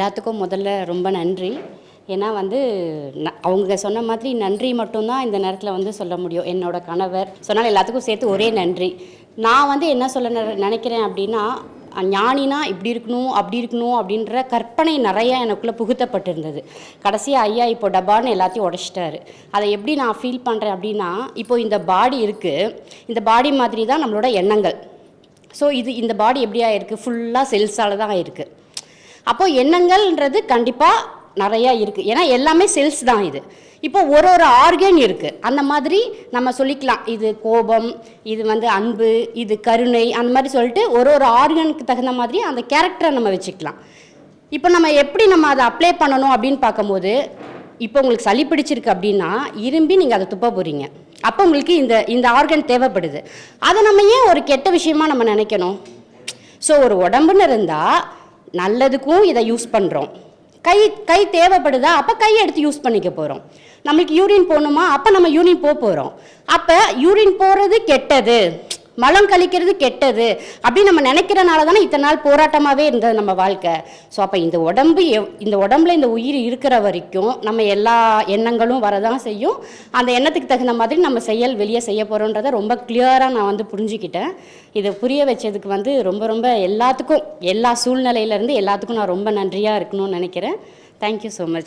எல்லாத்துக்கும் முதல்ல ரொம்ப நன்றி. ஏன்னா வந்து அவங்க சொன்ன மாதிரி நன்றி மட்டும்தான் இந்த நேரத்தில் வந்து சொல்ல முடியும். என்னோட கணவர் சொன்னால் எல்லாத்துக்கும் சேர்த்து ஒரே நன்றி. நான் வந்து என்ன சொல்ல நினைக்கிறேன் அப்படின்னா ஞானினா இப்படி இருக்கணும் அப்படி இருக்கணும் அப்படின்ற கற்பனை நிறையா எனக்குள்ளே புகுத்தப்பட்டிருந்தது. கடைசியாக ஐயா இப்போ டபான்னு எல்லாத்தையும் உடச்சிட்டாரு. அதை எப்படி நான் ஃபீல் பண்ணுறேன் அப்படின்னா இப்போ இந்த பாடி இருக்குது இந்த பாடி மாதிரி தான் நம்மளோட எண்ணங்கள். ஸோ இது இந்த பாடி எப்படியா இருக்குது ஃபுல்லாக செல்ஸால் தான் இருக்குது அப்போ எண்ணங்கள்ன்றது கண்டிப்பாக நிறையா இருக்குது ஏன்னா எல்லாமே செல்ஸ் தான் இது. இப்போ ஒரு ஒரு ஆர்கன் இருக்குது அந்த மாதிரி நம்ம சொல்லிக்கலாம். இது கோபம் இது வந்து அன்பு இது கருணை அந்த மாதிரி சொல்லிட்டு ஒரு ஒரு ஆர்கனுக்கு தகுந்த மாதிரி அந்த கேரக்டரை நம்ம வச்சுக்கலாம். இப்போ நம்ம எப்படி நம்ம அதை அப்ளை பண்ணணும் அப்படின்னு பார்க்கும்போது இப்போ உங்களுக்கு சளி பிடிச்சிருக்கு அப்படின்னா இரும்பி நீங்கள் அதை துப்ப போகிறீங்க அப்போ உங்களுக்கு இந்த இந்த ஆர்கன் தேவைப்படுது. அதை நம்ம ஏன் ஒரு கெட்ட விஷயமா நம்ம நினைக்கணும்? ஸோ ஒரு உடம்புன்னு இருந்தால் நல்லதுக்கும் இதை யூஸ் பண்ணுறோம் கை கை தேவைப்படுதா அப்போ கையை எடுத்து யூஸ் பண்ணிக்க போகிறோம் நம்மளுக்கு யூரின் போகணுமா அப்போ நம்ம யூரின் போக போகிறோம் அப்போ யூரின் போகிறது கெட்டது. மலம் கழிக்கிறது கெட்டது அப்படின்னு நம்ம நினைக்கிறனால தானே இத்தனை நாள் போராட்டமாகவே இருந்தது நம்ம வாழ்க்கை. ஸோ அப்போ இந்த உடம்பு எவ்- இந்த உடம்புல இந்த உயிர் இருக்கிற வரைக்கும் நம்ம எல்லா எண்ணங்களும் வரதான் செய்யும். அந்த எண்ணத்துக்கு தகுந்த மாதிரி நம்ம செயல் வெளியே செய்ய போகிறோன்றதை ரொம்ப கிளியராக நான் வந்து புரிஞ்சுக்கிட்டேன். இதை புரிய வச்சதுக்கு வந்து ரொம்ப ரொம்ப எல்லாத்துக்கும் எல்லா சூழ்நிலையிலேருந்து எல்லாத்துக்கும் நான் ரொம்ப நன்றியாக இருக்கணும்னு நினைக்கிறேன். Thank you so much